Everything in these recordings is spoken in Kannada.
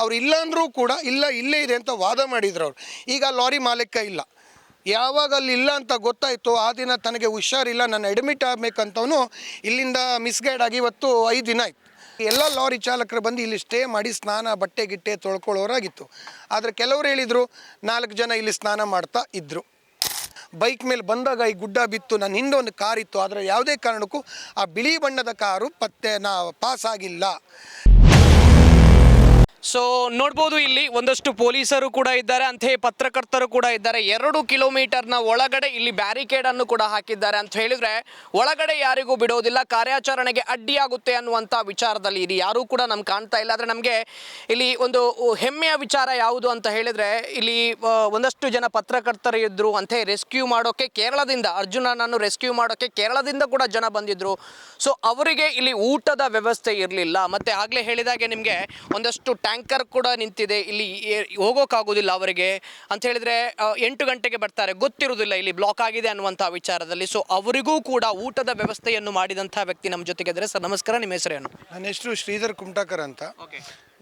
ಅವ್ರು ಇಲ್ಲ ಅಂದರೂ ಕೂಡ ಇಲ್ಲ, ಇಲ್ಲೇ ಇದೆ ಅಂತ ವಾದ ಮಾಡಿದ್ರು ಅವ್ರು. ಈಗ ಲಾರಿ ಮಾಲೀಕ ಇಲ್ಲ. ಯಾವಾಗ ಅಲ್ಲಿ ಇಲ್ಲ ಅಂತ ಗೊತ್ತಾಯಿತು, ಆ ದಿನ ತನಗೆ ಹುಷಾರಿಲ್ಲ, ನಾನು ಅಡ್ಮಿಟ್ ಆಗಬೇಕಂತವನು ಇಲ್ಲಿಂದ ಮಿಸ್ಗೈಡ್ ಆಗಿ ಇವತ್ತು ಐದು ದಿನ ಆಯ್ತು. ಎಲ್ಲ ಲಾರಿ ಚಾಲಕರು ಬಂದು ಇಲ್ಲಿ ಸ್ಟೇ ಮಾಡಿ ಸ್ನಾನ, ಬಟ್ಟೆ ಗಿಟ್ಟೆ ತೊಳ್ಕೊಳ್ಳೋರಾಗಿತ್ತು. ಆದರೆ ಕೆಲವರು ಹೇಳಿದರು, ನಾಲ್ಕು ಜನ ಇಲ್ಲಿ ಸ್ನಾನ ಮಾಡ್ತಾ ಇದ್ದರು ಬೈಕ್ ಮೇಲೆ ಬಂದಾಗ ಈ ಗುಡ್ಡ ಬಿತ್ತು ನನ್ನ ಹಿಂದೆ ಒಂದು ಕಾರ್ ಇತ್ತು ಆದರೆ ಯಾವುದೇ ಕಾರಣಕ್ಕೂ ಆ ಬಿಳಿ ಬಣ್ಣದ ಕಾರು ಪತ್ತೆ ನಾ ಪಾಸ್ ಆಗಿಲ್ಲ. ಸೊ ನೋಡ್ಬೋದು ಇಲ್ಲಿ ಒಂದಷ್ಟು ಪೊಲೀಸರು ಕೂಡ ಇದ್ದಾರೆ ಅಂತೆಯೇ ಪತ್ರಕರ್ತರು ಕೂಡ ಇದ್ದಾರೆ. ಎರಡು ಕಿಲೋಮೀಟರ್ನ ಒಳಗಡೆ ಇಲ್ಲಿ ಬ್ಯಾರಿಕೇಡ್ ಅನ್ನು ಕೂಡ ಹಾಕಿದ್ದಾರೆ ಅಂತ ಹೇಳಿದ್ರೆ, ಒಳಗಡೆ ಯಾರಿಗೂ ಬಿಡೋದಿಲ್ಲ, ಕಾರ್ಯಾಚರಣೆಗೆ ಅಡ್ಡಿಯಾಗುತ್ತೆ ಅನ್ನುವಂಥ ವಿಚಾರದಲ್ಲಿ ಇಲ್ಲಿ ಯಾರೂ ಕೂಡ ನಮ್ಗೆ ಕಾಣ್ತಾ ಇಲ್ಲ. ಆದರೆ ನಮಗೆ ಇಲ್ಲಿ ಒಂದು ಹೆಮ್ಮೆಯ ವಿಚಾರ ಯಾವುದು ಅಂತ ಹೇಳಿದ್ರೆ, ಇಲ್ಲಿ ಒಂದಷ್ಟು ಜನ ಪತ್ರಕರ್ತರು ಇದ್ದರು ಅಂತೆ ರೆಸ್ಕ್ಯೂ ಮಾಡೋಕೆ ಕೇರಳದಿಂದ, ಅರ್ಜುನನನ್ನು ರೆಸ್ಕ್ಯೂ ಮಾಡೋಕೆ ಕೇರಳದಿಂದ ಕೂಡ ಜನ ಬಂದಿದ್ರು. ಸೊ ಅವರಿಗೆ ಇಲ್ಲಿ ಊಟದ ವ್ಯವಸ್ಥೆ ಇರಲಿಲ್ಲ. ಮತ್ತು ಆಗಲೇ ಹೇಳಿದಾಗೆ ನಿಮಗೆ ಒಂದಷ್ಟು ಟ್ಯಾಂಕರ್ ಕೂಡ ನಿಂತಿದೆ. ಇಲ್ಲಿ ಹೋಗೋಕ್ಕಾಗೋದಿಲ್ಲ ಅವರಿಗೆ. ಅಂತ ಹೇಳಿದ್ರೆ ಎಂಟು ಗಂಟೆಗೆ ಬರ್ತಾರೆ. ಗೊತ್ತಿರುವುದಿಲ್ಲ ಇಲ್ಲಿ ಬ್ಲಾಕ್ ಆಗಿದೆ ಅನ್ನುವಂಥ ವಿಚಾರದಲ್ಲಿ. ಸೊ ಅವರಿಗೂ ಕೂಡ ಊಟದ ವ್ಯವಸ್ಥೆಯನ್ನು ಮಾಡಿದಂಥ ವ್ಯಕ್ತಿ ನಮ್ಮ ಜೊತೆಗೆ ಇದ್ದರೆ ಸರ್ ನಮಸ್ಕಾರ. ನಿಮ್ಮ ಹೆಸರೇನು ನನ್ನ ಹೆಸರು ಶ್ರೀಧರ್ ಕುಮಟಾಕರ್ ಅಂತ.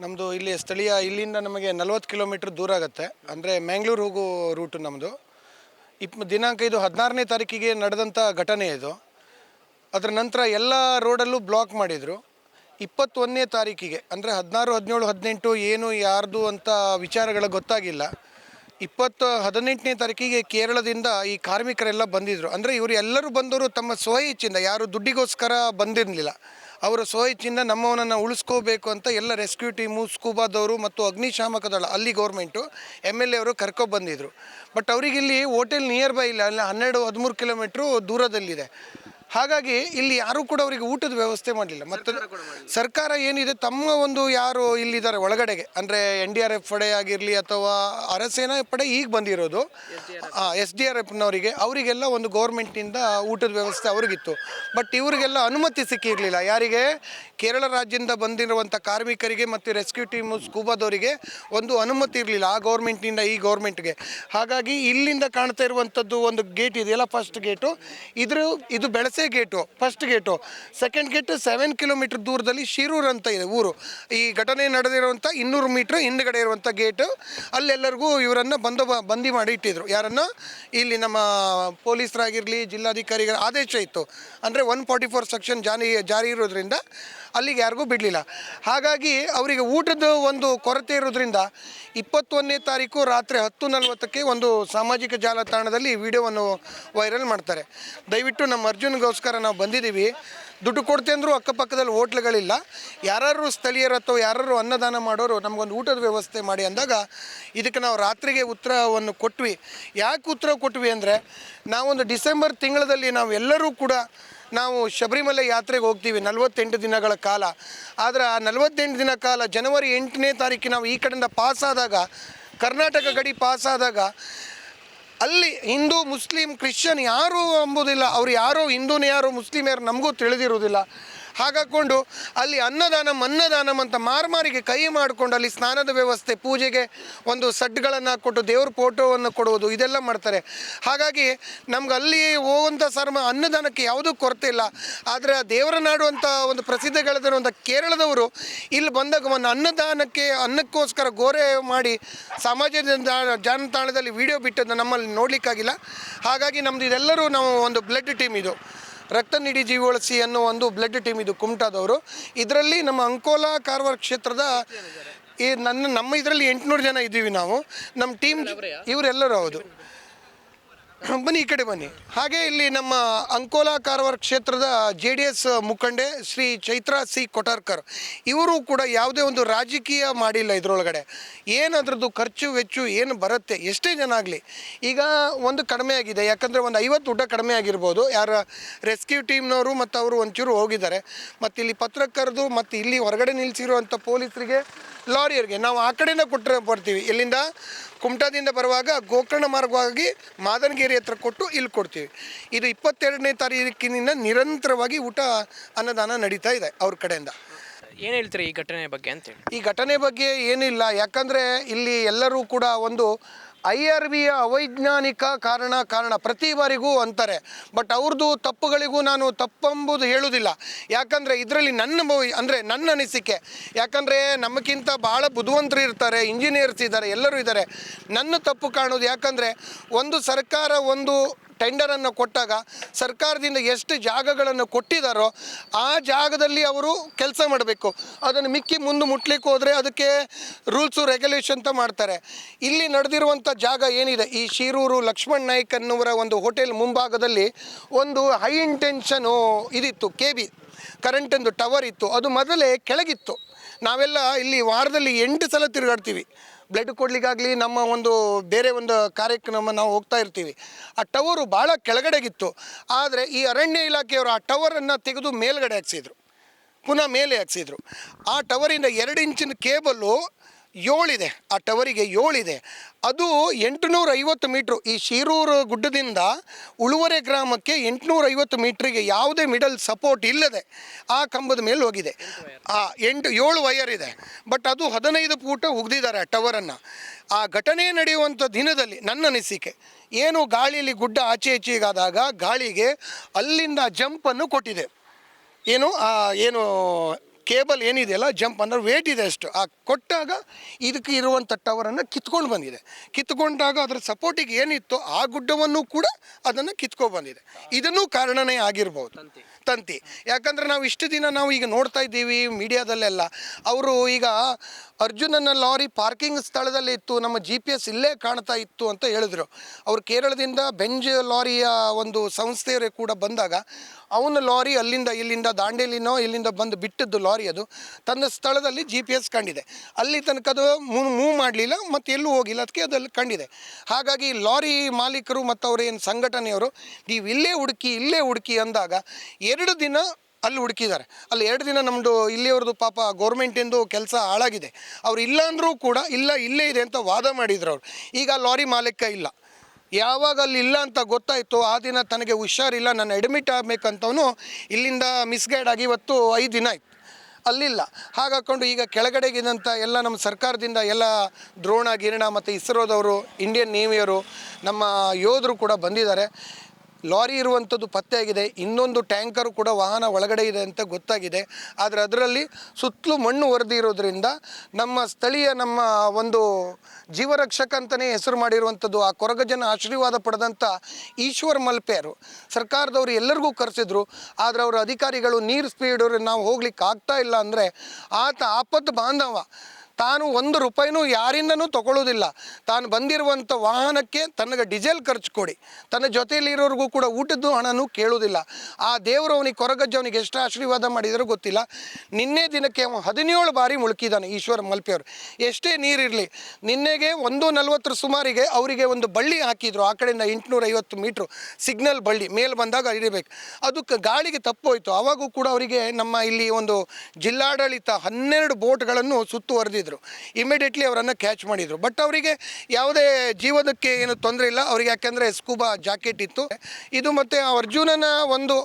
ನಮ್ಮದು ಇಲ್ಲಿ ಸ್ಥಳೀಯ ಇಲ್ಲಿಂದ ನಮಗೆ ನಲವತ್ತು ಕಿಲೋಮೀಟ್ರ್ ದೂರ ಆಗುತ್ತೆ. ಅಂದರೆ ಮ್ಯಾಂಗ್ಳೂರು ಹೋಗೋ ರೂಟು ನಮ್ಮದು ಇಪ್ ದಿನಾಂಕ ಇದು ಹದಿನಾರನೇ ತಾರೀಕಿಗೆ ನಡೆದಂಥ ಘಟನೆ ಇದು. ಅದರ ನಂತರ ಎಲ್ಲ ರೋಡಲ್ಲೂ ಬ್ಲಾಕ್ ಮಾಡಿದರು. ಇಪ್ಪತ್ತೊಂದನೇ ತಾರೀಕಿಗೆ, ಅಂದರೆ ಹದಿನಾರು, ಹದಿನೇಳು, ಹದಿನೆಂಟು, ಏನು, ಯಾರ್ದು ಅಂತ ವಿಚಾರಗಳ ಗೊತ್ತಾಗಿಲ್ಲ. ಇಪ್ಪತ್ತು, ಹದಿನೆಂಟನೇ ತಾರೀಕಿಗೆ ಕೇರಳದಿಂದ ಈ ಕಾರ್ಮಿಕರೆಲ್ಲ ಬಂದಿದ್ದರು ಅಂದರೆ ಇವರು ಎಲ್ಲರೂ ಬಂದವರು ತಮ್ಮ ಸ್ವಇಚ್ಛೆಯಿಂದ ಯಾರು ದುಡ್ಡಿಗೋಸ್ಕರ ಬಂದಿರಲಿಲ್ಲ. ಅವರ ಸ್ವಇಚ್ಛೆಯಿಂದ ನಮ್ಮವನನ್ನು ಉಳಿಸ್ಕೋಬೇಕು ಅಂತ ಎಲ್ಲ ರೆಸ್ಕ್ಯೂ ಟೀಮು ಸ್ಕೂಬಾದವರು ಮತ್ತು ಅಗ್ನಿಶಾಮಕ ದಳ, ಅಲ್ಲಿ ಗೌರ್ಮೆಂಟು, ಎಂ ಎಲ್ ಎ ಅವರು ಕರ್ಕೊಬಂದಿದ್ರು ಬಟ್ ಅವರಿಗಿಲ್ಲಿ ಹೋಟೆಲ್ ನಿಯರ್ ಬೈ ಇಲ್ಲ, ಅಲ್ಲಿ ಹನ್ನೆರಡು, ಹದಿಮೂರು ಕಿಲೋಮೀಟ್ರು ದೂರದಲ್ಲಿದೆ. ಹಾಗಾಗಿ ಇಲ್ಲಿ ಯಾರೂ ಕೂಡ ಅವರಿಗೆ ಊಟದ ವ್ಯವಸ್ಥೆ ಮಾಡಲಿಲ್ಲ. ಮತ್ತು ಸರ್ಕಾರ ಏನಿದೆ ತಮ್ಮ ಒಂದು ಯಾರು ಇಲ್ಲಿದ್ದಾರೆ ಒಳಗಡೆಗೆ ಅಂದರೆ ಎನ್ ಡಿ ಆರ್ ಎಫ್ ಪಡೆ ಆಗಿರಲಿ ಅಥವಾ ಅರಸೇನಾ ಪಡೆ ಈಗ ಬಂದಿರೋದು ಎಸ್ ಡಿ ಆರ್ ಎಫ್ನವರಿಗೆ ಅವರಿಗೆಲ್ಲ ಒಂದು ಗೌರ್ಮೆಂಟ್ನಿಂದ ಊಟದ ವ್ಯವಸ್ಥೆ ಅವ್ರಿಗಿತ್ತು. ಬಟ್ ಇವರಿಗೆಲ್ಲ ಅನುಮತಿ ಸಿಕ್ಕಿರಲಿಲ್ಲ. ಯಾರಿಗೆ? ಕೇರಳ ರಾಜ್ಯದಿಂದ ಬಂದಿರುವಂಥ ಕಾರ್ಮಿಕರಿಗೆ ಮತ್ತು ರೆಸ್ಕ್ಯೂ ಟೀಮ್ ಸ್ಕೂಬಾದವರಿಗೆ ಒಂದು ಅನುಮತಿ ಇರಲಿಲ್ಲ ಆ ಗೌರ್ಮೆಂಟ್ನಿಂದ ಈ ಗೌರ್ಮೆಂಟ್ಗೆ. ಹಾಗಾಗಿ ಇಲ್ಲಿಂದ ಕಾಣ್ತಾ ಇರುವಂಥದ್ದು ಒಂದು ಗೇಟ್ ಇದೆಯಲ್ಲ ಫಸ್ಟ್ ಗೇಟು. ಇದ್ರ ಇದು ಬೆಳಸೆ gate first gate. Second gate seven kilometre ದೂರದಲ್ಲಿ ಶಿರೂರ್ ಅಂತ ಇದೆ ಊರು. ಈ ಘಟನೆ ನಡೆದಿರುವಂಥ ಇನ್ನೂರು ಮೀಟ್ರ್ ಹಿಂದ್ಗಡೆ ಇರುವಂಥ ಗೇಟು. ಅಲ್ಲೆಲ್ಲರಿಗೂ ಇವರನ್ನು ಬಂದೋ ಬಂದಿ ಮಾಡಿ ಇಟ್ಟಿದ್ರು. ಯಾರನ್ನು? ಇಲ್ಲಿ ನಮ್ಮ ಪೊಲೀಸರಾಗಿರಲಿ, ಜಿಲ್ಲಾಧಿಕಾರಿಗಳ ಆದೇಶ ಇತ್ತು. ಅಂದರೆ ಒನ್ ಫಾರ್ಟಿ ಫೋರ್ ಸೆಕ್ಷನ್ ಜಾರಿ ಜಾರಿ ಇರೋದ್ರಿಂದ ಅಲ್ಲಿಗೆ ಯಾರಿಗೂ ಬಿಡಲಿಲ್ಲ. ಹಾಗಾಗಿ ಅವರಿಗೆ ಊಟದ ಒಂದು ಕೊರತೆ ಇರೋದ್ರಿಂದ ಇಪ್ಪತ್ತೊಂದನೇ ತಾರೀಕು ರಾತ್ರಿ ಹತ್ತು ನಲವತ್ತಕ್ಕೆ ಒಂದು ಸಾಮಾಜಿಕ ಜಾಲತಾಣದಲ್ಲಿ ವಿಡಿಯೋವನ್ನು ವೈರಲ್ ಮಾಡ್ತಾರೆ. ದಯವಿಟ್ಟು ನಮ್ಮ ಅರ್ಜುನ್ಗೋಸ್ಕರ ನಾವು ಬಂದಿದ್ದೀವಿ. ದುಡ್ಡು ಕೊಡ್ತೆ ಅಂದರೂ ಅಕ್ಕಪಕ್ಕದಲ್ಲಿ ಹೋಟ್ಲುಗಳಿಲ್ಲ. ಯಾರು ಸ್ಥಳೀಯರು ಅಥವಾ ಯಾರು ಅನ್ನದಾನ ಮಾಡೋರು ನಮಗೊಂದು ಊಟದ ವ್ಯವಸ್ಥೆ ಮಾಡಿ ಅಂದಾಗ ಇದಕ್ಕೆ ನಾವು ರಾತ್ರಿಗೆ ಉತ್ತರವನ್ನು ಕೊಟ್ವಿ. ಯಾಕೆ ಉತ್ತರ ಕೊಟ್ವಿ ಅಂದರೆ ನಾವೊಂದು ಡಿಸೆಂಬರ್ ತಿಂಗಳಲ್ಲಿ ನಾವು ಎಲ್ಲರೂ ಕೂಡ ನಾವು ಶಬರಿಮಲೆ ಯಾತ್ರೆಗೆ ಹೋಗ್ತೀವಿ ನಲವತ್ತೆಂಟು ದಿನಗಳ ಕಾಲ. ಆದರೆ ಆ ನಲವತ್ತೆಂಟು ದಿನ ಕಾಲ ಜನವರಿ ಎಂಟನೇ ತಾರೀಕು ನಾವು ಈ ಕಡೆಯಿಂದ ಪಾಸ್ ಆದಾಗ ಕರ್ನಾಟಕ ಗಡಿ ಪಾಸ್ ಆದಾಗ ಅಲ್ಲಿ ಹಿಂದೂ ಮುಸ್ಲಿಂ ಕ್ರಿಶ್ಚಿಯನ್ ಯಾರು ಎಂಬುದಿಲ್ಲ ಅವ್ರು ಯಾರೋ ಹಿಂದೂನೇ ಯಾರು ಮುಸ್ಲಿಂ ಯಾರು ನಮಗೂ ತಿಳಿದಿರುವುದಿಲ್ಲ. ಹಾಗಾಕೊಂಡು ಅಲ್ಲಿ ಅನ್ನದಾನಂ ಅನ್ನದಾನಂ ಅಂತ ಮಾರ್ಮಾರಿಗೆ ಕೈ ಮಾಡಿಕೊಂಡು ಅಲ್ಲಿ ಸ್ನಾನದ ವ್ಯವಸ್ಥೆ, ಪೂಜೆಗೆ ಒಂದು ಸಡ್ಗಳನ್ನು ಕೊಟ್ಟು ದೇವ್ರ ಫೋಟೋವನ್ನು ಕೊಡುವುದು, ಇದೆಲ್ಲ ಮಾಡ್ತಾರೆ. ಹಾಗಾಗಿ ನಮ್ಗೆ ಅಲ್ಲಿ ಹೋಗುವಂಥ ಸರ್ಮ, ಅನ್ನದಾನಕ್ಕೆ ಯಾವುದೂ ಕೊರತೆ ಇಲ್ಲ. ಆದರೆ ಆ ದೇವರ ನಾಡು ಅಂತ ಒಂದು ಪ್ರಸಿದ್ಧಗಳಿರುವಂಥ ಕೇರಳದವರು ಇಲ್ಲಿ ಬಂದಾಗ ಒಂದು ಅನ್ನದಾನಕ್ಕೆ, ಅನ್ನಕ್ಕೋಸ್ಕರ ಗೋರೆ ಮಾಡಿ ಸಾಮಾಜಿಕ ಜಾ- ಜಾಲತಾಣದಲ್ಲಿ ವಿಡಿಯೋ ಬಿಟ್ಟದ್ದು ನಮ್ಮಲ್ಲಿ ನೋಡಲಿಕ್ಕಾಗಿಲ್ಲ. ಹಾಗಾಗಿ ನಮ್ಮದು ಇದೆಲ್ಲರೂ ನಾವು ಒಂದು ಬ್ಲಡ್ ಟೀಮ್ ಇದು. ರಕ್ತ ನೀಡಿ ಜೀವ ಉಳಿಸಿ ಅನ್ನೋ ಒಂದು ಬ್ಲಡ್ ಟೀಮ್ ಇದು ಕುಮಟಾದವರು. ಇದರಲ್ಲಿ ನಮ್ಮ ಅಂಕೋಲಾ ಕಾರವಾರ ಕ್ಷೇತ್ರದ ಈ ನನ್ನ ನಮ್ಮ ಇದರಲ್ಲಿ ಎಂಟುನೂರು ಜನ ಇದ್ದೀವಿ ನಾವು. ನಮ್ಮ ಟೀಮ್ ಇವರೆಲ್ಲರೂ ಹೌದು. ಬನ್ನಿ ಈ ಕಡೆ ಬನ್ನಿ. ಹಾಗೆ ಇಲ್ಲಿ ನಮ್ಮ ಅಂಕೋಲಾ ಕಾರವಾರ ಕ್ಷೇತ್ರದ ಜೆ ಡಿ ಎಸ್ ಮುಖಂಡೆ ಶ್ರೀ ಚೈತ್ರಾ ಸಿ ಕೊಟಾರ್ಕರ್ ಇವರು ಕೂಡ ಯಾವುದೇ ಒಂದು ರಾಜಕೀಯ ಮಾಡಿಲ್ಲ ಇದರೊಳಗಡೆ. ಏನು ಅದರದ್ದು ಖರ್ಚು ವೆಚ್ಚು ಏನು ಬರುತ್ತೆ, ಎಷ್ಟೇ ಜನ ಆಗಲಿ. ಈಗ ಒಂದು ಕಡಿಮೆ ಆಗಿದೆ. ಯಾಕಂದರೆ ಒಂದು ಐವತ್ತು ಊಟ ಕಡಿಮೆ ಆಗಿರ್ಬೋದು. ಯಾರ ರೆಸ್ಕ್ಯೂ ಟೀಮ್ನವರು ಮತ್ತು ಅವರು ಒಂಚೂರು ಹೋಗಿದ್ದಾರೆ. ಮತ್ತು ಇಲ್ಲಿ ಪತ್ರಕರ್ತರು ಮತ್ತು ಇಲ್ಲಿ ಹೊರಗಡೆ ನಿಲ್ಲಿಸಿರುವಂಥ ಪೊಲೀಸರಿಗೆ, ಲಾರಿಯರಿಗೆ ನಾವು ಆ ಕಡೆಯಿಂದ ಕೊಟ್ಟರೆ ಬರ್ತೀವಿ. ಇಲ್ಲಿಂದ ಕುಮಟಾದಿಂದ ಬರುವಾಗ ಗೋಕರ್ಣ ಮಾರ್ಗವಾಗಿ ಮಾದನಗಿರಿ ಹತ್ರ ಕೊಟ್ಟು ಇಲ್ಲಿ ಕೊಡ್ತೀವಿ. ಇದು ಇಪ್ಪತ್ತೆರಡನೇ ತಾರೀಕಿನಿಂದ ನಿರಂತರವಾಗಿ ಊಟ ಅನ್ನದಾನ ನಡೀತಾ ಇದೆ ಅವ್ರ ಕಡೆಯಿಂದ. ಏನು ಹೇಳ್ತೀರಿ ಈ ಘಟನೆ ಬಗ್ಗೆ ಅಂತೇಳಿ ಈ ಘಟನೆ ಬಗ್ಗೆ ಏನಿಲ್ಲ. ಯಾಕಂದರೆ ಇಲ್ಲಿ ಎಲ್ಲರೂ ಕೂಡ ಒಂದು ಐ ಆರ್ ಬಿಯ ಅವೈಜ್ಞಾನಿಕ ಕಾರಣ ಕಾರಣ ಪ್ರತಿ ಬಾರಿಗೂ ಅಂತಾರೆ. ಬಟ್ ಅವ್ರದ್ದು ತಪ್ಪುಗಳಿಗೂ ನಾನು ತಪ್ಪೆಂಬುದು ಹೇಳುವುದಿಲ್ಲ. ಯಾಕಂದರೆ ಇದರಲ್ಲಿ ನನ್ನ ಅಂದರೆ ನನ್ನ ಅನಿಸಿಕೆ. ಯಾಕಂದರೆ ನಮಗಿಂತ ಭಾಳ ಬುದ್ಧಿವಂತರು ಇರ್ತಾರೆ, ಇಂಜಿನಿಯರ್ಸ್ ಇದ್ದಾರೆ, ಎಲ್ಲರೂ ಇದ್ದಾರೆ. ನನ್ನ ತಪ್ಪು ಕಾಣೋದು ಯಾಕಂದರೆ ಒಂದು ಸರ್ಕಾರ ಒಂದು ಟೆಂಡರನ್ನು ಕೊಟ್ಟಾಗ ಸರ್ಕಾರದಿಂದ ಎಷ್ಟು ಜಾಗಗಳನ್ನು ಕೊಟ್ಟಿದ್ದಾರೋ ಆ ಜಾಗದಲ್ಲಿ ಅವರು ಕೆಲಸ ಮಾಡಬೇಕು. ಅದನ್ನು ಮಿಕ್ಕಿ ಮುಂದೆ ಮುಟ್ಲಿಕ್ಕೆ ಹೋದರೆ ಅದಕ್ಕೆ ರೂಲ್ಸು ರೆಗ್ಯುಲೇಷನ್ ಅಂತ ಮಾಡ್ತಾರೆ. ಇಲ್ಲಿ ನಡೆದಿರುವಂಥ ಜಾಗ ಏನಿದೆ? ಈ ಶಿರೂರು ಲಕ್ಷ್ಮಣ್ ನಾಯ್ಕ್ ಅನ್ನುವರ ಒಂದು ಹೋಟೆಲ್ ಮುಂಭಾಗದಲ್ಲಿ ಒಂದು ಹೈ ಇಂಟೆನ್ಷನು ಇದಿತ್ತು ಕೆ ಬಿ ಕರೆಂಟೊಂದು ಟವರ್ ಇತ್ತು. ಅದು ಮೊದಲೇ ಕೆಳಗಿತ್ತು. ನಾವೆಲ್ಲ ಇಲ್ಲಿ ವಾರದಲ್ಲಿ ಎಂಟು ಸಲ ತಿರುಗಾಡ್ತೀವಿ. ಬ್ಲಡ್ ಕೊಡಲಿಕ್ಕಾಗಲಿ ನಮ್ಮ ಒಂದು ಬೇರೆ ಒಂದು ಕಾರ್ಯಕ್ರಮ ನಾವು ಹೋಗ್ತಾ ಇರ್ತೀವಿ. ಆ ಟವರು ಭಾಳ ಕೆಳಗಡೆಗಿತ್ತು. ಆದರೆ ಈ ಅರಣ್ಯ ಇಲಾಖೆಯವರು ಆ ಟವರನ್ನು ತೆಗೆದು ಮೇಲ್ಗಡೆ ಹಾಕ್ಸಿದ್ರು. ಪುನಃ ಮೇಲೆ ಹಾಕ್ಸಿದ್ರು. ಆ ಟವರಿಂದ ಎರಡು ಇಂಚಿನ ಕೇಬಲ್ಲು ಏಳಿದೆ ಆ ಟವರಿಗೆ ಏಳಿದೆ ಅದು ಎಂಟುನೂರ ಐವತ್ತು ಮೀಟ್ರು. ಈ ಶಿರೂರು ಗುಡ್ಡದಿಂದ ಉಳುವರೆ ಗ್ರಾಮಕ್ಕೆ ಎಂಟುನೂರ ಐವತ್ತು ಮೀಟ್ರಿಗೆ ಯಾವುದೇ ಮಿಡಲ್ ಸಪೋರ್ಟ್ ಇಲ್ಲದೆ ಆ ಕಂಬದ ಮೇಲೆ ಹೋಗಿದೆ. ಆ ಎಂಟು, ಏಳು ವಯರ್ ಇದೆ. ಬಟ್ ಅದು ಹದಿನೈದು ಫೂಟ ಉಗ್ದಿದ್ದಾರೆ ಆ ಟವರನ್ನು. ಆ ಘಟನೆ ನಡೆಯುವಂಥ ದಿನದಲ್ಲಿ ನನ್ನ ಅನಿಸಿಕೆ, ಏನು ಗಾಳಿಯಲ್ಲಿ ಗುಡ್ಡ ಆಚೆ ಈಚೆಗಾದಾಗ ಗಾಳಿಗೆ ಅಲ್ಲಿಂದ ಜಂಪನ್ನು ಕೊಟ್ಟಿದೆ. ಏನು ಏನು ಕೇಬಲ್ ಏನಿದೆಯಲ್ಲ ಜಂಪ್ ಅಂದರೆ ವೇಟ್ ಇದೆ ಅಷ್ಟು. ಆ ಕೊಟ್ಟಾಗ ಇದಕ್ಕೆ ಇರುವಂಥ ಟವರನ್ನು ಕಿತ್ಕೊಂಡು ಬಂದಿದೆ. ಕಿತ್ಕೊಂಡಾಗ ಅದರ ಸಪೋರ್ಟಿಗೆ ಏನಿತ್ತು ಆ ಗುಡ್ಡವನ್ನು ಕೂಡ ಅದನ್ನು ಕಿತ್ಕೊಂಡು ಬಂದಿದೆ. ಇದನ್ನು ಕಾರಣನೇ ಆಗಿರ್ಬೋದು. ತಂತಿ ಯಾಕಂದ್ರೆ ನಾವು ಇಷ್ಟು ದಿನ ನಾವು ಈಗ ನೋಡ್ತಾ ಇದ್ದೀವಿ ಮೀಡಿಯಾದಲ್ಲೆಲ್ಲ ಅವರು ಈಗ ಅರ್ಜುನನ ಲಾರಿ ಪಾರ್ಕಿಂಗ್ ಸ್ಥಳದಲ್ಲಿ ಇತ್ತು, ನಮ್ಮ ಜಿ ಪಿ ಎಸ್ ಇಲ್ಲೇ ಕಾಣ್ತಾ ಇತ್ತು ಅಂತ ಹೇಳಿದ್ರು. ಅವರು ಕೇರಳದಿಂದ ಬೆಂಜ್ ಲಾರಿಯ ಒಂದು ಸಂಸ್ಥೆಯವರೇ ಕೂಡ ಬಂದಾಗ ಅವನ ಲಾರಿ ಅಲ್ಲಿಂದ ಇಲ್ಲಿಂದ ದಾಂಡೇಲಿನೋ ಇಲ್ಲಿಂದ ಬಂದು ಬಿಟ್ಟದ್ದು ಲಾರಿ ಅದು. ತನ್ನ ಸ್ಥಳದಲ್ಲಿ ಜಿ ಪಿ ಎಸ್ ಕಂಡಿದೆ. ಅಲ್ಲಿ ತನಕ ಅದು ಮೂವ್ ಮಾಡಲಿಲ್ಲ ಮತ್ತು ಎಲ್ಲೂ ಹೋಗಿಲ್ಲ. ಅದಕ್ಕೆ ಅದಲ್ಲಿ ಕಂಡಿದೆ. ಹಾಗಾಗಿ ಲಾರಿ ಮಾಲೀಕರು ಮತ್ತು ಅವರೇನು ಸಂಘಟನೆಯವರು, ನೀವು ಇಲ್ಲೇ ಹುಡುಕಿ ಇಲ್ಲೇ ಹುಡುಕಿ ಅಂದಾಗ ಎರಡು ದಿನ ಅಲ್ಲಿ ಹುಡುಕಿದ್ದಾರೆ. ಅಲ್ಲಿ ಎರಡು ದಿನ ನಮ್ಮದು ಇಲ್ಲಿಯವ್ರದ್ದು ಪಾಪ ಗೌರ್ಮೆಂಟಿಂದು ಕೆಲಸ ಹಾಳಾಗಿದೆ. ಅವ್ರು ಇಲ್ಲ ಅಂದರೂ ಕೂಡ ಇಲ್ಲ ಇಲ್ಲೇ ಇದೆ ಅಂತ ವಾದ ಮಾಡಿದ್ರು ಅವರು. ಈಗ ಲಾರಿ ಮಾಲೀಕ ಇಲ್ಲ. ಯಾವಾಗ ಅಲ್ಲಿ ಇಲ್ಲ ಅಂತ ಗೊತ್ತಾಯಿತು, ಆ ದಿನ ತನಗೆ ಹುಷಾರಿಲ್ಲ, ನಾನು ಅಡ್ಮಿಟ್ ಆಗಬೇಕಂತವನು ಇಲ್ಲಿಂದ ಮಿಸ್ಗೈಡ್ ಆಗಿ ಇವತ್ತು ಐದು ದಿನ ಆಯ್ತು. ಅಲ್ಲಿಲ್ಲ. ಹಾಗಾಕೊಂಡು ಈಗ ಕೆಳಗಡೆಗಿದಂಥ ಎಲ್ಲ ನಮ್ಮ ಸರ್ಕಾರದಿಂದ ಎಲ್ಲ ದ್ರೋಣ ಗಿರಣ ಮತ್ತು ಇಸ್ರೋದವರು ಇಂಡಿಯನ್ ನೇವಿಯವರು ನಮ್ಮ ಯೋಧರು ಕೂಡ ಬಂದಿದ್ದಾರೆ. ಲಾರಿ ಇರುವಂಥದ್ದು ಪತ್ತೆಯಾಗಿದೆ. ಇನ್ನೊಂದು ಟ್ಯಾಂಕರು ಕೂಡ ವಾಹನ ಒಳಗಡೆ ಇದೆ ಅಂತ ಗೊತ್ತಾಗಿದೆ. ಆದರೆ ಅದರಲ್ಲಿ ಸುತ್ತಲೂ ಮಣ್ಣು ಒರೆದಿರೋದ್ರಿಂದ ನಮ್ಮ ಸ್ಥಳೀಯ ನಮ್ಮ ಒಂದು ಜೀವರಕ್ಷಕ ಅಂತಲೇ ಹೆಸರು ಮಾಡಿರುವಂಥದ್ದು, ಆ ಕೊರಗಜನ ಆಶೀರ್ವಾದ ಪಡೆದಂಥ ಈಶ್ವರ್ ಮಲ್ಪೆಯರು ಸರ್ಕಾರದವರು ಎಲ್ಲರಿಗೂ ಕರೆಸಿದ್ರು, ಆದರೆ ಅವರ ಅಧಿಕಾರಿಗಳು ನೀರು ಸ್ಪೀಡ್ ನಾವು ಹೋಗ್ಲಿಕ್ಕೆ ಆಗ್ತಾ ಇಲ್ಲ ಅಂದರೆ ಆತ ಆಪತ್ತು ಬಾಂಧವ. ತಾನು ಒಂದು ರೂಪಾಯಿನೂ ಯಾರಿಂದನೂ ತಗೊಳ್ಳೋದಿಲ್ಲ ತಾನು ಬಂದಿರುವಂಥ ವಾಹನಕ್ಕೆ ತನಗೆ ಡೀಸೆಲ್ ಖರ್ಚು ಕೊಡಿ. ತನ್ನ ಜೊತೆಯಲ್ಲಿರೋರಿಗೂ ಕೂಡ ಊಟದ್ದು ಹಣನೂ ಕೇಳೋದಿಲ್ಲ ಆ ದೇವರು ಅವನಿಗೆ ಕೊರಗಜ್ಜ ಅವನಿಗೆ ಎಷ್ಟು ಆಶೀರ್ವಾದ ಮಾಡಿದರೂ ಗೊತ್ತಿಲ್ಲ. ನಿನ್ನೆ ದಿನಕ್ಕೆ ಅವನು ಹದಿನೇಳು ಬಾರಿ ಮುಳುಕಿದ್ದಾನೆ ಈಶ್ವರ ಮಲ್ಪೆಯವರು. ಎಷ್ಟೇ ನೀರಿರಲಿ, ನಿನ್ನೆಗೆ ಒಂದು ನಲ್ವತ್ತರ ಸುಮಾರಿಗೆ ಅವರಿಗೆ ಒಂದು ಬಳ್ಳಿ ಹಾಕಿದ್ರು. ಆ ಕಡೆಯಿಂದ ಎಂಟುನೂರ ಐವತ್ತು ಮೀಟ್ರು ಸಿಗ್ನಲ್ ಬಳ್ಳಿ, ಮೇಲೆ ಬಂದಾಗ ಇರಬೇಕು ಅದಕ್ಕೆ ಗಾಳಿಗೆ ತಪ್ಪೋಯ್ತು. ಆವಾಗೂ ಕೂಡ ಅವರಿಗೆ ನಮ್ಮ ಇಲ್ಲಿ ಒಂದು ಜಿಲ್ಲಾಡಳಿತ ಹನ್ನೆರಡು ಬೋಟ್ಗಳನ್ನು ಸುತ್ತುವರೆದಿದ್ರು ಇಮಿಡಿಯೇಟ್ಲಿ ಅವರನ್ನು ಕ್ಯಾಚ್ ಮಾಡಿದರು. ಬಟ್ ಅವರಿಗೆ ಯಾವುದೇ ಜೀವನಕ್ಕೆ ಏನು ತೊಂದರೆ ಇಲ್ಲ. ಅವರಿಗೆ ಯಾಕೆಂದರೆ ಸ್ಕೂಬಾ ಜಾಕೆಟ್ ಇತ್ತು. ಇದು ಮತ್ತು ಅರ್ಜುನನ ಒಂದು,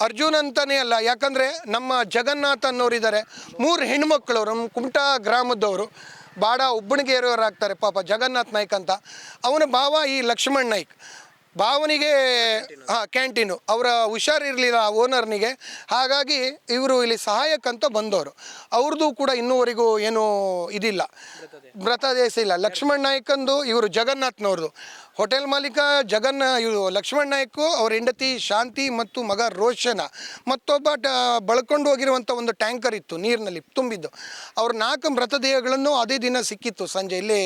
ಅರ್ಜುನ್ ಅಂತಲೇ ಅಲ್ಲ, ಯಾಕಂದರೆ ನಮ್ಮ ಜಗನ್ನಾಥ್ ಅನ್ನೋರಿದ್ದಾರೆ ಮೂರು ಹೆಣ್ಮಕ್ಳು ನಮ್ಮ ಕುಮಟಾ ಗ್ರಾಮದವರು. ಬಾಡ ಉಬ್ಬಣಗೇರಿಯವರಾಗ್ತಾರೆ ಪಾಪ ಜಗನ್ನಾಥ್ ನಾಯ್ಕ್ ಅಂತ. ಅವನ ಭಾವ ಈ ಲಕ್ಷ್ಮಣ್ ನಾಯ್ಕ್. ಭಾವನಿಗೆ ಹಾಂ ಕ್ಯಾಂಟೀನು. ಅವರ ಹುಷಾರಿರಲಿಲ್ಲ ಆ ಓನರ್ನಿಗೆ. ಹಾಗಾಗಿ ಇವರು ಇಲ್ಲಿ ಸಹಾಯಕ್ಕಂತ ಬಂದವರು. ಅವ್ರದ್ದು ಕೂಡ ಇನ್ನೂವರೆಗೂ ಏನು ಇದಿಲ್ಲ. ಮೃತದೇಶ ಇಲ್ಲ. ಲಕ್ಷ್ಮಣ್ ನಾಯ್ಕಂದು ಇವರು ಜಗನ್ನಾಥ್ನವ್ರದ್ದು ಹೋಟೆಲ್ ಮಾಲೀಕ ಜಗನ್ ಇವರು ಲಕ್ಷ್ಮಣ್ ನಾಯ್ಕು, ಅವ್ರ ಹೆಂಡತಿ ಶಾಂತಿ ಮತ್ತು ಮಗ ರೋಷನ. ಮತ್ತೊಬ್ಬ ಟ, ಬಳ್ಕೊಂಡು ಹೋಗಿರುವಂಥ ಒಂದು ಟ್ಯಾಂಕರ್ ಇತ್ತು, ನೀರಿನಲ್ಲಿ ತುಂಬಿದ್ದು. ಅವ್ರ ನಾಲ್ಕು ಮೃತದೇಹಗಳನ್ನು ಅದೇ ದಿನ ಸಿಕ್ಕಿತ್ತು, ಸಂಜೆ. ಇಲ್ಲಿ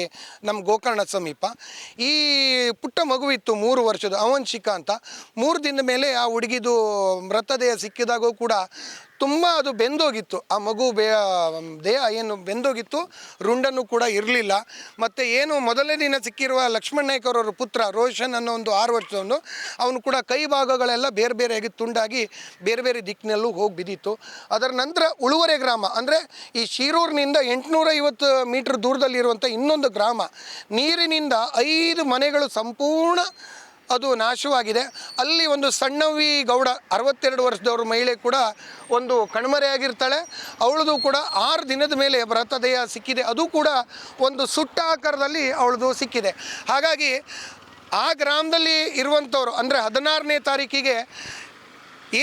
ನಮ್ಮ ಗೋಕರ್ಣ ಸಮೀಪ. ಈ ಪುಟ್ಟ ಮಗು ಇತ್ತು ಮೂರು ವರ್ಷದ ಅವನ್ ಶಿಖಾ ಅಂತ. ಮೂರು ದಿನದ ಮೇಲೆ ಆ ಹುಡುಗಿದು ಮೃತದೇಹ ಸಿಕ್ಕಿದಾಗೂ ಕೂಡ ತುಂಬ ಅದು ಬೆಂದೋಗಿತ್ತು. ಆ ಮಗು ಬೇ ದೇಹ ಏನು ಬೆಂದೋಗಿತ್ತು. ರುಂಡನ್ನು ಕೂಡ ಇರಲಿಲ್ಲ. ಮತ್ತು ಏನು ಮೊದಲನೇ ದಿನ ಸಿಕ್ಕಿರುವ ಲಕ್ಷ್ಮಣ್ ನಾಯ್ಕ ಪುತ್ರ ರೋಷನ್ ಅನ್ನೋ ಒಂದು ಆರು ವರ್ಷದವನು, ಅವನು ಕೂಡ ಕೈ ಭಾಗಗಳೆಲ್ಲ ಬೇರೆ ಬೇರೆಯಾಗಿ ತುಂಡಾಗಿ ಬೇರೆ ಬೇರೆ ದಿಕ್ಕಿನಲ್ಲೂ ಹೋಗಿ ಬಿದ್ದಿತ್ತು. ಅದರ ನಂತರ ಉಳುವರೆ ಗ್ರಾಮ, ಅಂದರೆ ಈ ಶಿರೂರಿನಿಂದ ಎಂಟುನೂರ ಐವತ್ತು ಮೀಟ್ರ್ ದೂರದಲ್ಲಿರುವಂಥ ಇನ್ನೊಂದು ಗ್ರಾಮ, ನೀರಿನಿಂದ ಐದು ಮನೆಗಳು ಸಂಪೂರ್ಣ ಅದು ನಾಶವಾಗಿದೆ. ಅಲ್ಲಿ ಒಂದು ಸಣ್ಣವಿ ಗೌಡ ಅರವತ್ತೆರಡು ವರ್ಷದವ್ರ ಮಹಿಳೆ ಕೂಡ ಒಂದು ಕಣ್ಮರೆಯಾಗಿರ್ತಾಳೆ. ಅವಳದು ಕೂಡ ಆರು ದಿನದ ಮೇಲೆ ಮೃತದೇಹ ಸಿಕ್ಕಿದೆ. ಅದು ಕೂಡ ಒಂದು ಸುಟ್ಟ ಆಕಾರದಲ್ಲಿ ಅವಳದು ಸಿಕ್ಕಿದೆ. ಹಾಗಾಗಿ ಆ ಗ್ರಾಮದಲ್ಲಿ ಇರುವಂಥವ್ರು ಅಂದರೆ ಹದಿನಾರನೇ ತಾರೀಕಿಗೆ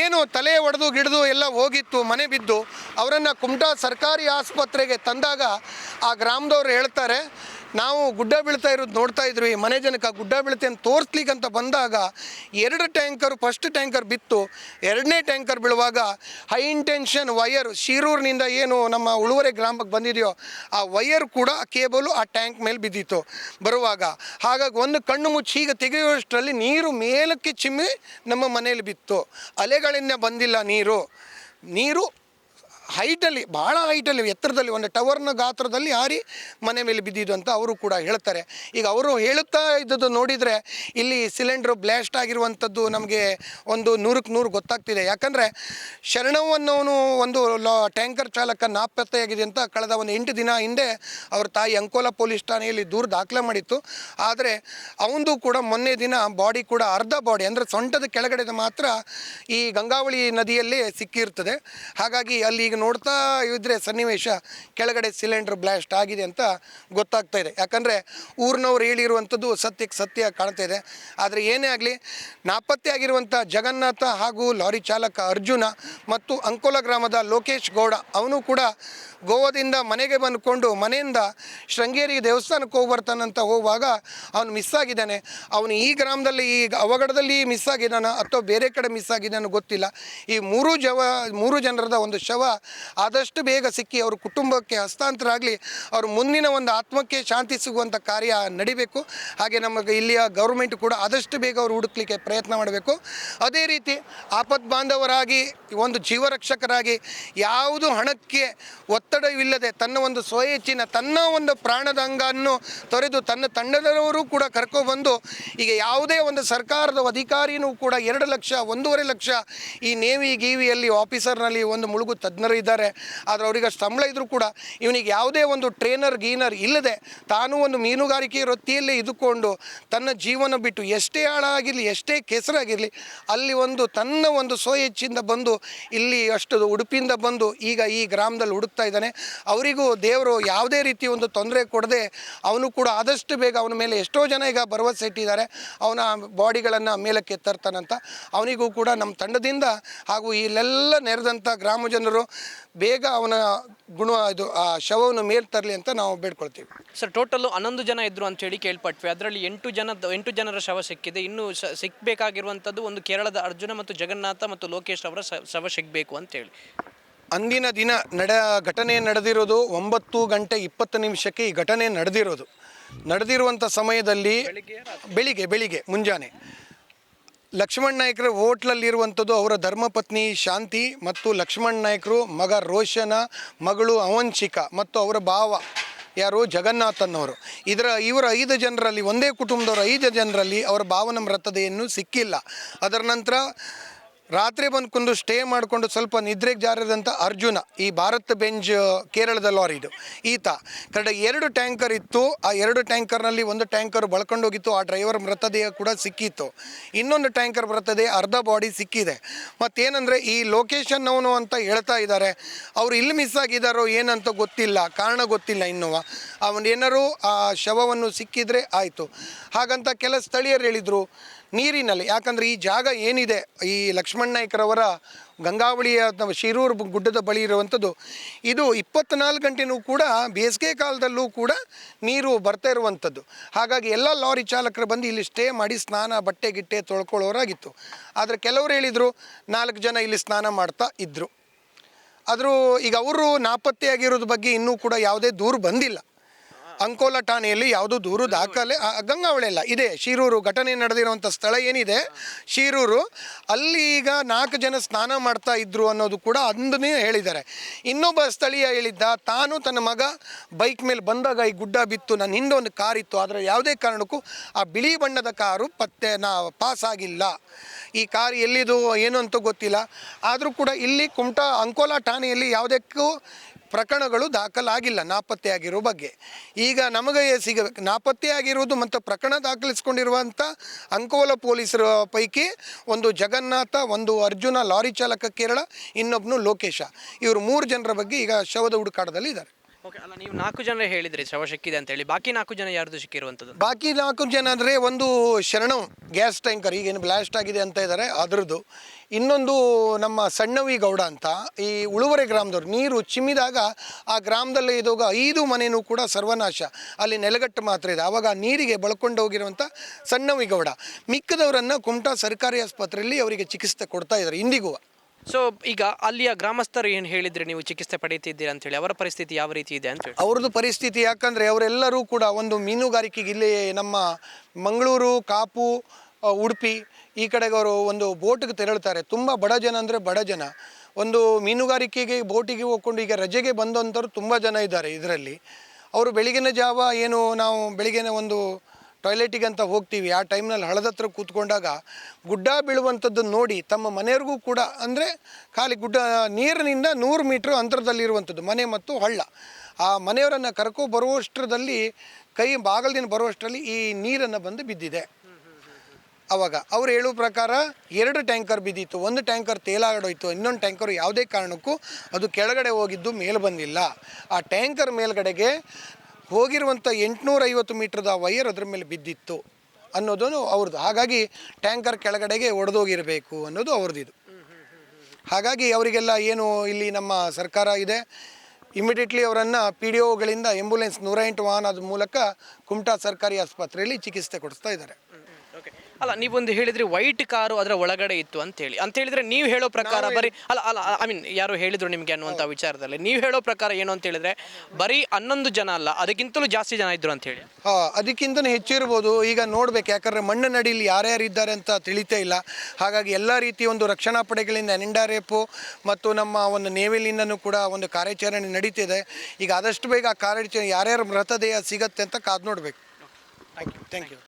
ಏನು ತಲೆ ಒಡೆದು ಗಿಡದು ಎಲ್ಲ ಹೋಗಿತ್ತು, ಮನೆ ಬಿದ್ದು, ಅವರನ್ನು ಕುಮಟಾ ಸರ್ಕಾರಿ ಆಸ್ಪತ್ರೆಗೆ ತಂದಾಗ ಆ ಗ್ರಾಮದವ್ರು ಹೇಳ್ತಾರೆ ನಾವು ಗುಡ್ಡ ಬೀಳ್ತಾ ಇರೋದು ನೋಡ್ತಾ ಇದ್ವಿ. ಮನೆ ಜನಕ್ಕೆ ಗುಡ್ಡ ಬೀಳುತ್ತೆ ಅಂತ ತೋರಿಸ್ಲಿಕ್ಕೆ ಅಂತ ಬಂದಾಗ ಎರಡು ಟ್ಯಾಂಕರ್ ಫಸ್ಟ್ ಟ್ಯಾಂಕರ್ ಬಿತ್ತು. ಎರಡನೇ ಟ್ಯಾಂಕರ್ ಬೀಳುವಾಗ ಹೈ ಇಂಟೆನ್ಷನ್ ವಯರ್ ಶಿರೂರಿನಿಂದ ಏನು ನಮ್ಮ ಉಳುವರೆ ಗ್ರಾಮಕ್ಕೆ ಬಂದಿದೆಯೋ ಆ ವಯರ್ ಕೂಡ ಆ ಕೇಬಲು ಆ ಟ್ಯಾಂಕ್ ಮೇಲೆ ಬಿದ್ದಿತ್ತು. ಬರುವಾಗ ಹಾಗಾಗಿ ಒಂದು ಕಣ್ಣು ಮುಚ್ಚಿ ಈಗ ತೆಗೆಯುವಷ್ಟರಲ್ಲಿ ನೀರು ಮೇಲಕ್ಕೆ ಚಿಮ್ಮಿ ನಮ್ಮ ಮನೆಯಲ್ಲಿ ಬಿತ್ತು. ಅಲೆಗಳಿಂದ ಬಂದಿಲ್ಲ ನೀರು. ನೀರು ಹೈಟಲ್ಲಿ ಭಾಳ ಹೈಟಲ್ಲಿ, ಎತ್ತರದಲ್ಲಿ, ಒಂದು ಟವರ್ನ ಗಾತ್ರದಲ್ಲಿ ಹಾರಿ ಮನೆ ಮೇಲೆ ಬಿದ್ದಿದ್ದು ಅಂತ ಅವರು ಕೂಡ ಹೇಳ್ತಾರೆ. ಈಗ ಅವರು ಹೇಳುತ್ತಾ ಇದ್ದದ್ದು ನೋಡಿದರೆ, ಇಲ್ಲಿ ಸಿಲಿಂಡ್ರು ಬ್ಲಾಸ್ಟ್ ಆಗಿರುವಂಥದ್ದು ನಮಗೆ ಒಂದು ನೂರಕ್ಕೆ ನೂರು ಗೊತ್ತಾಗ್ತಿದೆ. ಯಾಕಂದರೆ ಶರಣವನ್ನು ಒಂದು ಲಾ, ಟ್ಯಾಂಕರ್ ಚಾಲಕ ನಾಪತ್ತೆಯಾಗಿದೆ ಅಂತ ಕಳೆದ ಒಂದು ಎಂಟು ದಿನ ಹಿಂದೆ ಅವ್ರ ತಾಯಿ ಅಂಕೋಲಾ ಪೊಲೀಸ್ ಠಾಣೆಯಲ್ಲಿ ದೂರು ದಾಖಲೆ ಮಾಡಿತ್ತು. ಆದರೆ ಅವನದು ಕೂಡ ಮೊನ್ನೆ ದಿನ ಬಾಡಿ ಕೂಡ ಅರ್ಧ ಬಾಡಿ, ಅಂದರೆ ಸೊಂಟದ ಕೆಳಗಡೆ ಮಾತ್ರ ಈ ಗಂಗಾವಳಿ ನದಿಯಲ್ಲೇ ಸಿಕ್ಕಿರ್ತದೆ ಹಾಗಾಗಿ ಅಲ್ಲಿ ಈಗ ನೋಡ್ತಾ ಇದ್ರೆ ಸನ್ನಿವೇಶ ಕೆಳಗಡೆ ಸಿಲಿಂಡರ್ ಬ್ಲಾಸ್ಟ್ ಆಗಿದೆ ಅಂತ ಗೊತ್ತಾಗ್ತಾ ಇದೆ. ಯಾಕಂದರೆ ಊರಿನವ್ರು ಹೇಳಿರುವಂಥದ್ದು ಸತ್ಯಕ್ಕೆ ಸತ್ಯ ಕಾಣ್ತಾ ಇದೆ. ಆದರೆ ಏನೇ ಆಗಲಿ, ನಾಪತ್ತೆ ಆಗಿರುವಂಥ ಜಗನ್ನಾಥ ಹಾಗೂ ಲಾರಿ ಚಾಲಕ ಅರ್ಜುನ ಮತ್ತು ಅಂಕೋಲ ಗ್ರಾಮದ ಲೋಕೇಶ್ ಗೌಡ, ಅವನು ಕೂಡ ಗೋವಾದಿಂದ ಮನೆಗೆ ಬಂದುಕೊಂಡು ಮನೆಯಿಂದ ಶೃಂಗೇರಿ ದೇವಸ್ಥಾನಕ್ಕೆ ಹೋಗಿ ಬರ್ತಾನಂತ ಹೋಗುವಾಗ ಅವನು ಮಿಸ್ ಆಗಿದ್ದಾನೆ. ಅವನು ಈ ಗ್ರಾಮದಲ್ಲಿ, ಈ ಅವಘಡದಲ್ಲಿ ಮಿಸ್ ಆಗಿದ್ದಾನ ಅಥವಾ ಬೇರೆ ಕಡೆ ಮಿಸ್ ಆಗಿದ್ದಾನೋ ಗೊತ್ತಿಲ್ಲ. ಈ ಮೂರು ಜವ, ಮೂರು ಜನರದ ಒಂದು ಶವ ಆದಷ್ಟು ಬೇಗ ಸಿಕ್ಕಿ ಅವ್ರ ಕುಟುಂಬಕ್ಕೆ ಹಸ್ತಾಂತರ ಆಗಲಿ ಅವ್ರ ಮುಂದಿನ ಒಂದು ಆತ್ಮಕ್ಕೆ ಶಾಂತಿ ಸಿಗುವಂಥ ಕಾರ್ಯ ನಡಿಬೇಕು. ಹಾಗೆ ನಮಗೆ ಇಲ್ಲಿಯ ಗೌರ್ಮೆಂಟ್ ಕೂಡ ಆದಷ್ಟು ಬೇಗ ಅವರು ಹುಡುಕ್ಲಿಕ್ಕೆ ಪ್ರಯತ್ನ ಮಾಡಬೇಕು. ಅದೇ ರೀತಿ ಆಪತ್ ಬಾಂಧವರಾಗಿ, ಒಂದು ಜೀವರಕ್ಷಕರಾಗಿ ಯಾವುದು ಹಣಕ್ಕೆ ಒತ್ತಡವಿಲ್ಲದೆ ತನ್ನ ಒಂದು ಸ್ವಯಚ್ಛಿನ, ತನ್ನ ಒಂದು ಪ್ರಾಣದ ಅಂಗವನ್ನು ತೊರೆದು ತನ್ನ ತಂಡದವರು ಕೂಡ ಕರ್ಕೊಬಂದು ಈಗ ಯಾವುದೇ ಒಂದು ಸರ್ಕಾರದ ಅಧಿಕಾರಿನೂ ಕೂಡ ಎರಡು ಲಕ್ಷ, ಒಂದೂವರೆ ಲಕ್ಷ ಈ ನೇವಿ ಗೀವಿಯಲ್ಲಿ ಆಫೀಸರ್ನಲ್ಲಿ ಒಂದು ಮುಳುಗು ತಜ್ಞರು ಇದ್ದಾರೆ. ಆದರೆ ಅವರಿಗೆ ಸಂಬಳ ಇದ್ದರೂ ಕೂಡ ಇವನಿಗೆ ಯಾವುದೇ ಒಂದು ಟ್ರೇನರ್ ಗೀನರ್ ಇಲ್ಲದೆ ತಾನು ಒಂದು ಮೀನುಗಾರಿಕೆ ವೃತ್ತಿಯಲ್ಲೇ ಇದ್ದುಕೊಂಡು ತನ್ನ ಜೀವನ ಬಿಟ್ಟು ಎಷ್ಟೇ ಆಳಾಗಿರಲಿ ಎಷ್ಟೇ ಕೆಸರಾಗಿರಲಿ, ಅಲ್ಲಿ ಒಂದು ತನ್ನ ಒಂದು ಸೋಯೆಚ್ಚಿಂದ ಬಂದು ಇಲ್ಲಿ ಅಷ್ಟು ಉಡುಪಿಯಿಂದ ಬಂದು ಈಗ ಈ ಗ್ರಾಮದಲ್ಲಿ ಹುಡುಕ್ತಾ ಇದ್ದಾನೆ. ಅವರಿಗೂ ದೇವರು ಯಾವುದೇ ರೀತಿ ಒಂದು ತೊಂದರೆ ಕೊಡದೆ ಅವನು ಕೂಡ ಆದಷ್ಟು ಬೇಗ ಅವನ ಮೇಲೆ ಎಷ್ಟೋ ಜನ ಈಗ ಭರವಸೆ ಇಟ್ಟಿದ್ದಾರೆ. ಅವನ ಬಾಡಿಗಳನ್ನು ಮೇಲಕ್ಕೆ ತರ್ತಾನಂತ ಅವನಿಗೂ ಕೂಡ ನಮ್ಮ ತಂಡದಿಂದ ಹಾಗೂ ಇಲ್ಲೆಲ್ಲ ನೆರೆದಂಥ ಗ್ರಾಮ ಜನರು ಬೇಗ ಅವನ ಗುಣ ಇದು ಆ ಶವವನ್ನು ಮೇಲೆ ತರಲಿ ಅಂತ ನಾವು ಬೇಡ್ಕೊಳ್ತೀವಿ. ಸರ್ ಟೋಟಲ್ ಹನ್ನೊಂದು ಜನ ಇದ್ರು ಅಂತ ಹೇಳಿ ಕೇಳ್ಪಟ್ವಿ. ಅದರಲ್ಲಿ ಎಂಟು ಜನ ಎಂಟು ಜನರ ಶವ ಸಿಕ್ಕಿದೆ. ಇನ್ನು ಸ- ಸಿಕ್ಬೇಕಾಗಿರುವಂಥದ್ದು ಒಂದು ಕೇರಳದ ಅರ್ಜುನ ಮತ್ತು ಜಗನ್ನಾಥ ಮತ್ತು ಲೋಕೇಶ್ ಅವರ ಶವ ಸಿಗಬೇಕು ಅಂತ ಹೇಳಿ. ಅಂದಿನ ದಿನ ನಡ ಘಟನೆ ನಡೆದಿರೋದು ಒಂಬತ್ತು ಗಂಟೆ ಇಪ್ಪತ್ತು ನಿಮಿಷಕ್ಕೆ ಈ ಘಟನೆ ನಡೆದಿರೋದು. ನಡೆದಿರುವಂಥ ಸಮಯದಲ್ಲಿ ಬೆಳಿಗ್ಗೆ ಬೆಳಿಗ್ಗೆ ಮುಂಜಾನೆ. ಲಕ್ಷ್ಮಣ್ ನಾಯ್ಕರ ಹೋಟ್ಲಲ್ಲಿರುವಂಥದ್ದು ಅವರ ಧರ್ಮಪತ್ನಿ ಶಾಂತಿ ಮತ್ತು ಲಕ್ಷ್ಮಣ್ ನಾಯ್ಕರು ಮಗ ರೋಷನ ಮಗಳು ಅವಂಶಿಕಾ ಮತ್ತು ಅವರ ಭಾವ ಯಾರು ಜಗನ್ನಾಥನವರು. ಇದರ ಇವರ ಐದು ಜನರಲ್ಲಿ ಒಂದೇ ಕುಟುಂಬದವರ ಐದು ಜನರಲ್ಲಿ ಅವರ ಭಾವನ ಮೃತದೆಯನ್ನು ಸಿಕ್ಕಿಲ್ಲ. ಅದರ ನಂತರ ರಾತ್ರಿ ಬಂದು ಕುಂದು ಸ್ಟೇ ಮಾಡಿಕೊಂಡು ಸ್ವಲ್ಪ ನಿದ್ರೆಗೆ ಜಾರಿದಂಥ ಅರ್ಜುನ, ಈ ಭಾರತ್ ಬೆಂಜ್, ಕೇರಳದ ಲಾರಿದು ಈತ ಕಡೆ ಎರಡು ಟ್ಯಾಂಕರ್ ಇತ್ತು. ಆ ಎರಡು ಟ್ಯಾಂಕರ್ನಲ್ಲಿ ಒಂದು ಟ್ಯಾಂಕರ್ ಬಳ್ಕೊಂಡೋಗಿತ್ತು. ಆ ಡ್ರೈವರ್ ಮೃತದೇಹ ಕೂಡ ಸಿಕ್ಕಿತ್ತು. ಇನ್ನೊಂದು ಟ್ಯಾಂಕರ್ ಮೃತದೇಹ ಅರ್ಧ ಬಾಡಿ ಸಿಕ್ಕಿದೆ. ಮತ್ತೇನಂದರೆ ಈ ಲೊಕೇಶನ್ ಅವನು ಅಂತ ಹೇಳ್ತಾ ಇದ್ದಾರೆ ಅವ್ರು ಇಲ್ಲಿ ಮಿಸ್ ಆಗಿದ್ದಾರೋ ಏನಂತ ಗೊತ್ತಿಲ್ಲ. ಕಾರಣ ಗೊತ್ತಿಲ್ಲ ಇನ್ನೂ ಅವನೇನಾರು ಆ ಶವವನ್ನು ಸಿಕ್ಕಿದ್ರೆ ಆಯಿತು. ಹಾಗಂತ ಕೆಲ ಸ್ಥಳೀಯರು ಹೇಳಿದರು. ನೀರಿನಲ್ಲಿ. ಯಾಕಂದರೆ ಈ ಜಾಗ ಏನಿದೆ, ಈ ಲಕ್ಷ್ಮಣ್ ನಾಯ್ಕರವರ ಗಂಗಾವಳಿಯ ಶಿರೂರು ಗುಡ್ಡದ ಬಳಿ ಇರುವಂಥದ್ದು, ಇದು ಇಪ್ಪತ್ನಾಲ್ಕು ಗಂಟೆನೂ ಕೂಡ ಬೇಸಿಗೆ ಕಾಲದಲ್ಲೂ ಕೂಡ ನೀರು ಬರ್ತಾ ಇರುವಂಥದ್ದು. ಹಾಗಾಗಿ ಎಲ್ಲ ಲಾರಿ ಚಾಲಕರು ಬಂದು ಇಲ್ಲಿ ಸ್ಟೇ ಮಾಡಿ ಸ್ನಾನ, ಬಟ್ಟೆ, ಗಿಟ್ಟೆ ತೊಳ್ಕೊಳ್ಳೋರಾಗಿತ್ತು. ಆದರೆ ಕೆಲವರು ಹೇಳಿದರು, ನಾಲ್ಕು ಜನ ಇಲ್ಲಿ ಸ್ನಾನ ಮಾಡ್ತಾ ಇದ್ದರು ಆದರೂ ಈಗ ಅವರು ನಾಪತ್ತೆಯಾಗಿರೋದ್ರ ಬಗ್ಗೆ ಇನ್ನೂ ಕೂಡ ಯಾವುದೇ ದೂರು ಬಂದಿಲ್ಲ. ಅಂಕೋಲ ಠಾಣೆಯಲ್ಲಿ ಯಾವುದೂ ದೂರು ದಾಖಲೆ ಗಂಗಾವಳಿ ಅಲ್ಲ ಇದೆ. ಶಿರೂರು ಘಟನೆ ನಡೆದಿರುವಂಥ ಸ್ಥಳ ಏನಿದೆ? ಶಿರೂರು. ಅಲ್ಲಿ ಈಗ ನಾಲ್ಕು ಜನ ಸ್ನಾನ ಮಾಡ್ತಾ ಇದ್ರು ಅನ್ನೋದು ಕೂಡ ಅಂದನೇ ಹೇಳಿದ್ದಾರೆ. ಇನ್ನೊಬ್ಬ ಸ್ಥಳೀಯ ಹೇಳಿದ್ದ ತಾನು ತನ್ನ ಮಗ ಬೈಕ್ ಮೇಲೆ ಬಂದಾಗ ಈ ಗುಡ್ಡ ಬಿತ್ತು ನನ್ನ ಹಿಂದೆ ಒಂದು ಕಾರ್ ಇತ್ತು ಆದರೆ ಯಾವುದೇ ಕಾರಣಕ್ಕೂ ಆ ಬಿಳಿ ಬಣ್ಣದ ಕಾರು ಪತ್ತೆ ನಾ ಪಾಸ್ ಆಗಿಲ್ಲ. ಈ ಕಾರ್ ಎಲ್ಲಿದು ಏನು ಅಂತ ಗೊತ್ತಿಲ್ಲ. ಆದರೂ ಕೂಡ ಇಲ್ಲಿ ಕುಮಟಾ ಅಂಕೋಲಾ ಠಾಣೆಯಲ್ಲಿ ಯಾವುದಕ್ಕೂ ಪ್ರಕರಣಗಳು ದಾಖಲಾಗಿಲ್ಲ ನಾಪತ್ತೆಯಾಗಿರೋ ಬಗ್ಗೆ. ಈಗ ನಮಗೆ ಸಿಗಬೇಕು ನಾಪತ್ತೆಯಾಗಿರುವುದು ಮತ್ತು ಪ್ರಕರಣ ದಾಖಲಿಸಿಕೊಂಡಿರುವಂಥ ಅಂಕೋಲ ಪೊಲೀಸರ ಪೈಕಿ ಒಂದು ಜಗನ್ನಾಥ, ಒಂದು ಅರ್ಜುನ, ಲಾರಿ ಚಾಲಕ ಕೇರಳ ಇನ್ನೊಬ್ಬನು ಲೋಕೇಶ. ಇವರು ಮೂರು ಜನರ ಬಗ್ಗೆ ಈಗ ಶವದ ಹುಡುಕಾಟದಲ್ಲಿ ಇದ್ದಾರೆ ಓಕೆ ಅಲ್ಲ, ನೀವು ನಾಲ್ಕು ಜನ ಹೇಳಿದ್ರಿ ಶವ ಸಿಕ್ಕಿದೆ ಅಂತ ಹೇಳಿ. ಬಾಕಿ ನಾಲ್ಕು ಜನ ಯಾರ್ದು ಸಿಕ್ಕಿರುವಂಥದ್ದು? ಬಾಕಿ ನಾಲ್ಕು ಜನ ಅಂದರೆ ಒಂದು ಶರಣಂ ಗ್ಯಾಸ್ ಟ್ಯಾಂಕರ್ ಈಗೇನು ಬ್ಲಾಸ್ಟ್ ಆಗಿದೆ ಅಂತ ಇದ್ದಾರೆ, ಅದರದ್ದು. ಇನ್ನೊಂದು ನಮ್ಮ ಸಣ್ಣವಿ ಗೌಡ ಅಂತ, ಈ ಉಳುವರೆ ಗ್ರಾಮದವ್ರು, ನೀರು ಚಿಮ್ಮಿದಾಗ ಆ ಗ್ರಾಮದಲ್ಲಿ ಇದೋಗ ಐದು ಮನೆಯೂ ಕೂಡ ಸರ್ವನಾಶ. ಅಲ್ಲಿ ನೆಲಗಟ್ಟು ಮಾತ್ರ ಇದೆ. ಆವಾಗ ನೀರಿಗೆ ಬಳ್ಕೊಂಡು ಹೋಗಿರುವಂಥ ಸಣ್ಣವಿ ಗೌಡ. ಮಿಕ್ಕದವರನ್ನು ಕುಮಟಾ ಸರ್ಕಾರಿ ಆಸ್ಪತ್ರೆಯಲ್ಲಿ ಅವರಿಗೆ ಚಿಕಿತ್ಸೆ ಕೊಡ್ತಾ ಇದ್ದಾರೆ, ಇಂದಿಗೂ. ಸೊ ಈಗ ಅಲ್ಲಿಯ ಗ್ರಾಮಸ್ಥರು ಏನು ಹೇಳಿದ್ರೆ ನೀವು ಚಿಕಿತ್ಸೆ ಪಡೆಯುತ್ತಿದ್ದೀರಾ ಅಂತ ಹೇಳಿ, ಅವರ ಪರಿಸ್ಥಿತಿ ಯಾವ ರೀತಿ ಇದೆ ಅಂತ ಹೇಳಿ. ಅವ್ರದ್ದು ಪರಿಸ್ಥಿತಿ ಯಾಕಂದರೆ ಅವರೆಲ್ಲರೂ ಕೂಡ ಒಂದು ಮೀನುಗಾರಿಕೆಗೆ ಇಲ್ಲಿ ನಮ್ಮ ಮಂಗಳೂರು, ಕಾಪು ಉಡುಪಿ ಈ ಕಡೆಗೆ ಅವರು ಒಂದು ಬೋಟ್ಗೆ ತೆರಳುತ್ತಾರೆ. ತುಂಬ ಬಡ ಜನ ಅಂದರೆ ಬಡ ಜನ. ಒಂದು ಮೀನುಗಾರಿಕೆಗೆ, ಬೋಟಿಗೆ ಹೋಗ್ಕೊಂಡು ಈಗ ರಜೆಗೆ ಬಂದಂಥವ್ರು ತುಂಬ ಜನ ಇದ್ದಾರೆ ಇದರಲ್ಲಿ. ಅವರು ಬೆಳಗಿನ ಜಾವ ಏನು ನಾವು ಬೆಳಗಿನ ಒಂದು ಟಾಯ್ಲೆಟಿಗೆ ಅಂತ ಹೋಗ್ತೀವಿ. ಆ ಟೈಮ್ನಲ್ಲಿ ಹಳದತ್ರ ಕೂತ್ಕೊಂಡಾಗ ಗುಡ್ಡ ಬೀಳುವಂಥದ್ದು ನೋಡಿ ತಮ್ಮ ಮನೆಯವ್ರಿಗೂ ಕೂಡ ಅಂದರೆ ಖಾಲಿ ಗುಡ್ಡ, ನೀರಿನಿಂದ ನೂರು ಮೀಟ್ರ್ ಅಂತರದಲ್ಲಿರುವಂಥದ್ದು, ಮನೆ ಮತ್ತು ಹಳ್ಳ. ಆ ಮನೆಯವರನ್ನು ಕರ್ಕೊ ಬರುವಷ್ಟರಲ್ಲಿ, ಕೈ ಬಾಗಲದಿಂದ ಬರುವಷ್ಟರಲ್ಲಿ ಈ ನೀರನ್ನು ಬಂದು ಬಿದ್ದಿದೆ. ಅವಾಗ ಅವ್ರು ಹೇಳುವ ಪ್ರಕಾರ ಎರಡು ಟ್ಯಾಂಕರ್ ಬಿದ್ದಿತ್ತು. ಒಂದು ಟ್ಯಾಂಕರ್ ತೇಲಾಡೋಯ್ತು ಇನ್ನೊಂದು ಟ್ಯಾಂಕರ್ ಯಾವುದೇ ಕಾರಣಕ್ಕೂ ಅದು ಕೆಳಗಡೆ ಹೋಗಿದ್ದು, ಮೇಲೆ ಬಂದಿಲ್ಲ. ಆ ಟ್ಯಾಂಕರ್ ಮೇಲ್ಗಡೆಗೆ ಹೋಗಿರುವಂಥ ಎಂಟುನೂರ ಐವತ್ತು ಮೀಟ್ರದ ವೈರ್ ಅದ್ರ ಮೇಲೆ ಬಿದ್ದಿತ್ತು ಅನ್ನೋದನ್ನು ಅವ್ರದ್ದು. ಹಾಗಾಗಿ ಟ್ಯಾಂಕರ್ ಕೆಳಗಡೆಗೆ ಒಡೆದೋಗಿರಬೇಕು ಅನ್ನೋದು ಅವ್ರದ್ದು ಇದು. ಹಾಗಾಗಿ ಅವರಿಗೆಲ್ಲ ಏನು ಇಲ್ಲಿ ನಮ್ಮ ಸರ್ಕಾರ ಇದೆ ಇಮಿಡಿಯೇಟ್ಲಿ ಅವರನ್ನು ಪಿ ಡಿ ಒಗಳಿಂದ ಆ್ಯಂಬುಲೆನ್ಸ್ ನೂರ ಎಂಟು ವಾಹನದ ಮೂಲಕ ಕುಮಟಾ ಸರ್ಕಾರಿ ಆಸ್ಪತ್ರೆಯಲ್ಲಿ ಚಿಕಿತ್ಸೆ ಕೊಡಿಸ್ತಾ ಇದ್ದಾರೆ. ಅಲ್ಲ ನೀವೊಂದು ಹೇಳಿದ್ರಿ ವೈಟ್ ಕಾರು ಅದರ ಒಳಗಡೆ ಇತ್ತು ಅಂತ ಹೇಳಿ. ಅಂತ ಹೇಳಿದ್ರೆ ನೀವು ಹೇಳೋ ಪ್ರಕಾರ ಬರೀ ಅಲ್ಲ ಅಲ್ಲ ಐ ಮೀನ್ ಯಾರು ಹೇಳಿದ್ರು ನಿಮಗೆ ಅನ್ನುವಂಥ ವಿಚಾರದಲ್ಲಿ. ನೀವು ಹೇಳೋ ಪ್ರಕಾರ ಏನು ಅಂತ ಹೇಳಿದ್ರೆ ಬರೀ ಹನ್ನೊಂದು ಜನ ಅಲ್ಲ ಅದಕ್ಕಿಂತಲೂ ಜಾಸ್ತಿ ಜನ ಇದ್ರು ಅಂತ ಹೇಳಿ. ಹಾಂ ಹೆಚ್ಚಿರ್ಬೋದು ಈಗ ನೋಡ್ಬೇಕು ಯಾಕಂದ್ರೆ ಮಣ್ಣಿನ ಅಡಿಯಲ್ಲಿ ಯಾರ್ಯಾರು ಇದ್ದಾರೆ ಅಂತ ತಿಳಿತೇ ಇಲ್ಲ. ಹಾಗಾಗಿ ಎಲ್ಲ ರೀತಿಯ ಒಂದು ರಕ್ಷಣಾ ಪಡೆಗಳಿಂದ ಎನ್ ಆರ್ ಎಫ್ ಮತ್ತು ನಮ್ಮ ಒಂದು ನೇವಿಲಿಂದನೂ ಕೂಡ ಒಂದು ಕಾರ್ಯಾಚರಣೆ ನಡೀತಿದೆ. ಈಗ ಆದಷ್ಟು ಬೇಗ ಆ ಕಾರ್ಯಾಚರಣೆ ಯಾರ್ಯಾರು ಮೃತದೇಹ ಸಿಗತ್ತೆ ಅಂತ ಕಾದು ನೋಡಬೇಕು. Thank you thank you